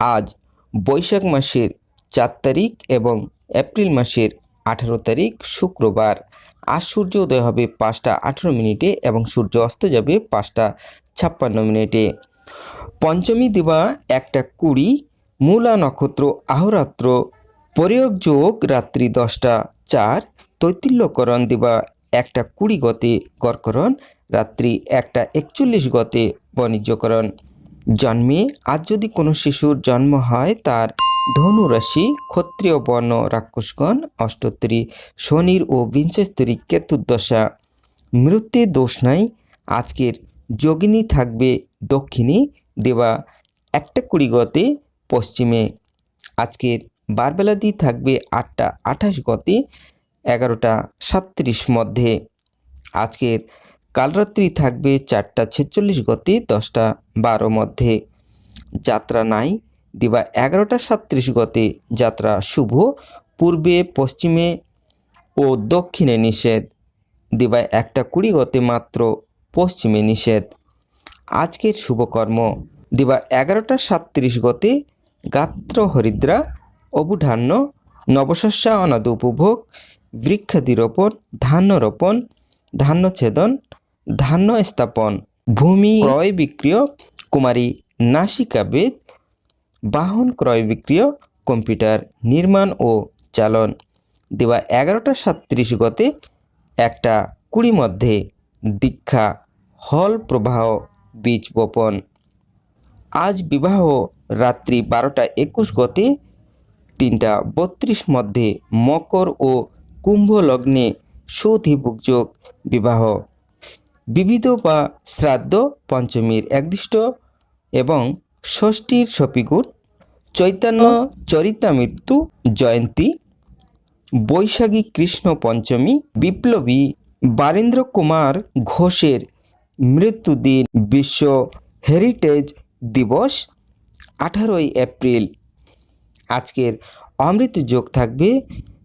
আজ বৈশাখ মাসের চার তারিখ এবং এপ্রিল মাসের আঠারো তারিখ শুক্রবার। আজ সূর্য উদয় হবে পাঁচটা আঠেরো মিনিটে এবং সূর্য অস্ত যাবে পাঁচটা ছাপ্পান্ন মিনিটে। পঞ্চমী দিবা একটা কুড়ি, মূলা নক্ষত্র, আহরাত্র, প্রয়োগ যোগ রাত্রি দশটা চার, তৈতিল্যকরণ দিবা একটা কুড়ি গতে গড়করণ, রাত্রি একটা একচল্লিশ গতে বাণিজ্যকরণ। জন্মে আজ যদি কোনো শিশুর জন্ম হয়, তার ধনু রাশি ক্ষত্রিয় বর্ণ রাক্ষসগণ অষ্টোত্তরী শনির ও বিংশস্তরী কেতুর্দশা মৃত্যুর দোষ নাই, আজকের যোগিনী থাকবে দক্ষিণে, দেবা একটা কুড়ি গতে পশ্চিমে। আজকের বারবেলা দিয়ে থাকবে আটটা আঠাশ গতে, এগারোটা সাতত্রিশ মধ্যে। আজকের কালরাত্রি থাকবে চারটা ছেচল্লিশ গতি, দশটা বারো মধ্যে। যাত্রা নাই, দিবা এগারোটা সাতত্রিশ গতে। যাত্রা শুভ, পূর্বে, পশ্চিমে ও দক্ষিণে নিষেধ। দিবা একটা কুড়ি গতে মাত্র, পশ্চিমে নিষেধ। আজকের শুভকর্ম, দিবা এগারোটা সাতত্রিশ গতে, গাত্র হরিদ্রা অবুধান্য নবশস্যা অনাদ উপভোগ বৃক্ষাদি রোপণ ধান্য রোপণ ধান্য ছেদন ধান্য স্থাপন ভূমি ক্রয় বিক্রিয় কুমারী নাসিকা বেদ, বাহন ক্রয় বিক্রিয় কম্পিউটার নির্মাণ ও চালন। দেওয়া এগারোটা সাতত্রিশ গতে একটা কুড়ি মধ্যে দীক্ষা, হল প্রবাহ, বীজ বপন। আজ বিবাহ রাত্রি বারোটা একুশ গতে তিনটা বত্রিশ মধ্যে মকর ও কুম্ভ লগ্নে সৌধিভোগযোগ বিবাহ। বিবিধ বা শ্রাদ্ধ পঞ্চমীর একদিষ্ট এবং ষষ্ঠীর সপিগুণ, চৈতন্য চরিতামৃত্যু জয়ন্তী, বৈশাখী কৃষ্ণ পঞ্চমী, বিপ্লবী বারেন্দ্র কুমার ঘোষের মৃত্যুদিন বিশ্ব হেরিটেজ দিবস, আঠারোই এপ্রিল। আজকের অমৃত যোগ থাকবে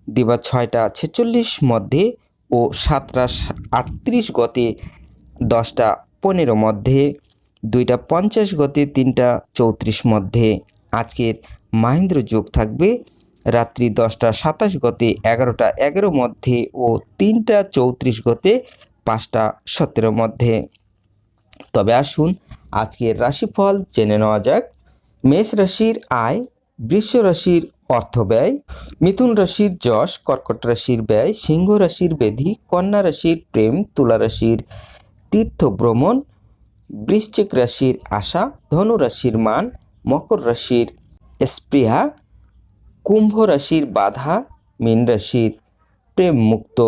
দিবা ছয়টা ছেচল্লিশ মধ্যে ও সাতটা আটত্রিশ গতে দশটা পনেরো মধ্যে, দুইটা পঞ্চাশ গতে, তিনটা চৌত্রিশ মধ্যে। আজকের মাহেন্দ্র যোগ থাকবে রাত্রি দশটা সাতাশ গতে, এগারোটা এগারো মধ্যে ও তিনটা চৌত্রিশ গতে, পাঁচটা সতেরো মধ্যে। তবে আসুন আজকের রাশিফল জেনে নেওয়া যাক। মেষ রাশির আয়, বৃষ রাশির অর্থ ব্যয়, মিথুন রাশির যশ, কর্কট রাশির ব্যয়, সিংহ রাশির বেধি কন্যা রাশির প্রেম, তুলা রাশির তীর্থ ভ্রমণ বৃশ্চিক রাশির আশা, ধনু রাশির মান, মকর রাশির স্পৃহা, কুম্ভ রাশির বাধা, মীন রাশির প্রেম মুক্ত